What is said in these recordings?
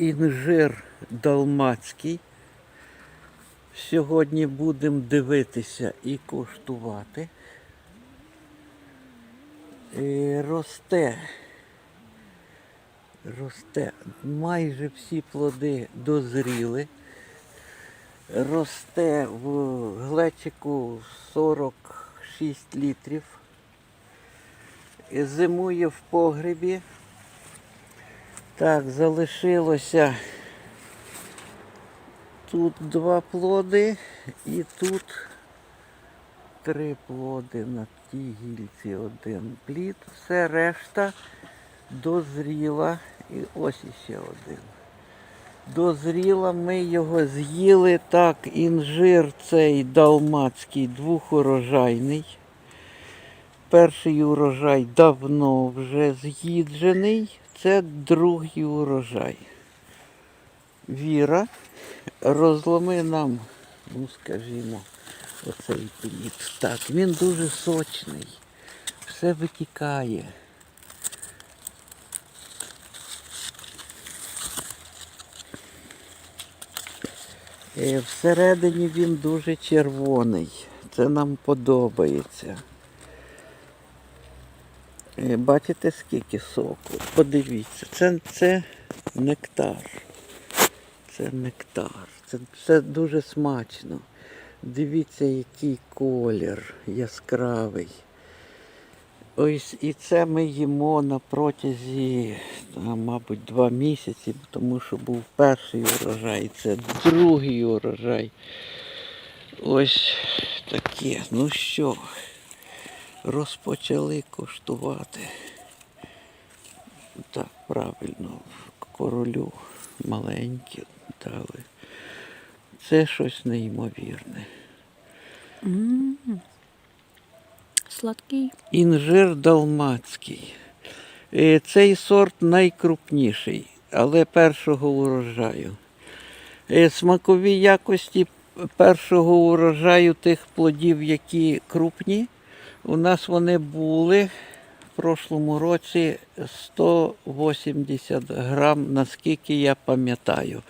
інжир далмацький. Сьогодні будемо дивитися і коштувати. Е, Росте. Росте. Майже всі плоди дозріли. Росте в глечику 46 літрів. Зимує в погребі. Так, залишилося тут два плоди і тут три плоди на тій гільці один плід. Все решта дозріла. І ось іще один. Дозріла, ми його з'їли. Так, інжир цей далмацький двохурожайний. Перший урожай давно вже з'їджений. Це другий урожай. Віра, розломи нам, ну скажімо, оцей плід. Так, він дуже сочний. Все витікає. Е, Всередині він дуже червоний. Це нам подобається. Е, Бачите, скільки соку? Подивіться, це, це нектар. Це нектар. Це, це дуже смачно. Дивіться, який колір яскравий. Ось і це ми їмо на протязі, мабуть, два місяці, тому що був перший урожай, це другий урожай. Ось таке. Ну що, розпочали коштувати. Так, правильно, королю маленькі дали. Це щось неймовірне. М. Сладкий. Інжир далмацький. Е, Цей сорт найкрупніший, але першого урожаю. Е, Смакові якості першого урожаю тих плодів, які крупні, у нас вони були в прошлому році 180 грам, наскільки я пам'ятаю.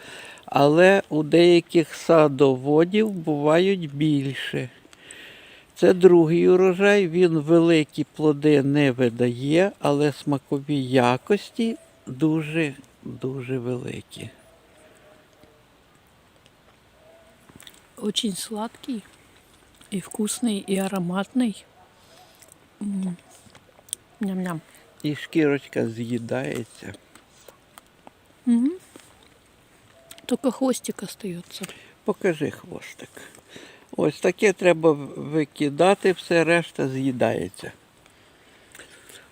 Але у деяких садоводів бувають більше. Це другий урожай, він великі плоди не видає, але смакові якості дуже, дуже великі. Очень сладкий и вкусный, и ароматный. Ням-ням. І шкірочка з'їдається. М. Только хвостик остается. Покажи хвостик. Ось таке треба викидати, все решта з'їдається.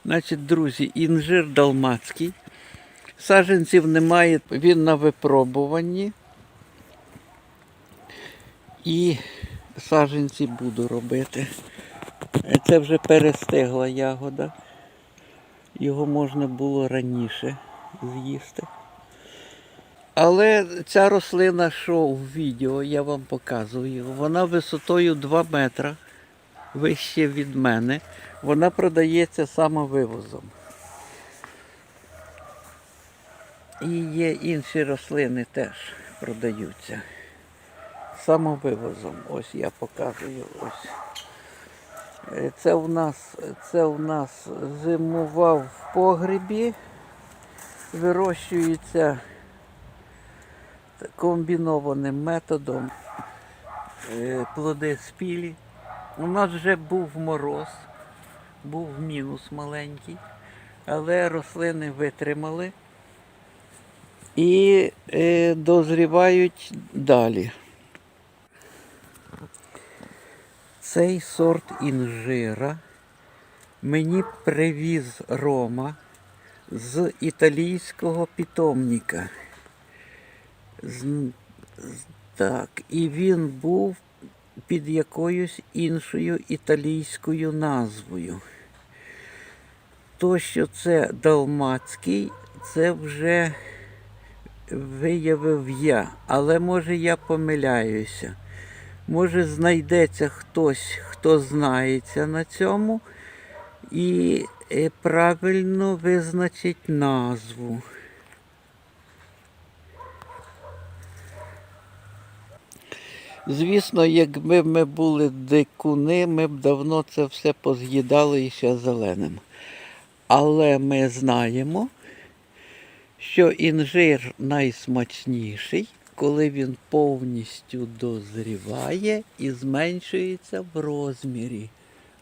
Значить, друзі, інжир далмацький. Саженців немає, він на випробуванні. І саженці буду робити. Це вже перестигла ягода. Його можна було раніше з'їсти. Але ця рослина, що в відео я вам показую, вона висотою 2 метра вище від мене. Вона продається самовивозом. І є інші рослини теж продаються. Самовивозом. Ось я показую. Ось. Це у нас, це у нас зимував в погребі. Вирощується комбінованим методом. Е, Плоди спілі. У нас вже був мороз, був мінус маленький, але рослини витримали і е, дозрівають далі. Цей сорт інжира мені привіз Рома з італійського питомника. Так, і він був під якоюсь іншою італійською назвою. То, що це далмацький, це вже виявив я, але може я помиляюся. Може знайдеться хтось, хто знається на цьому і е, правильно визначить назву. Звісно, якби ми були дикуни, ми б давно це все поз'їдали і ще зеленим. Але ми знаємо, що інжир найсмачніший коли він повністю дозріває і зменшується в розмірі.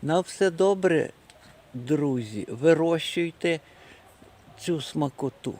На все добре, друзі, вирощуйте цю смакоту.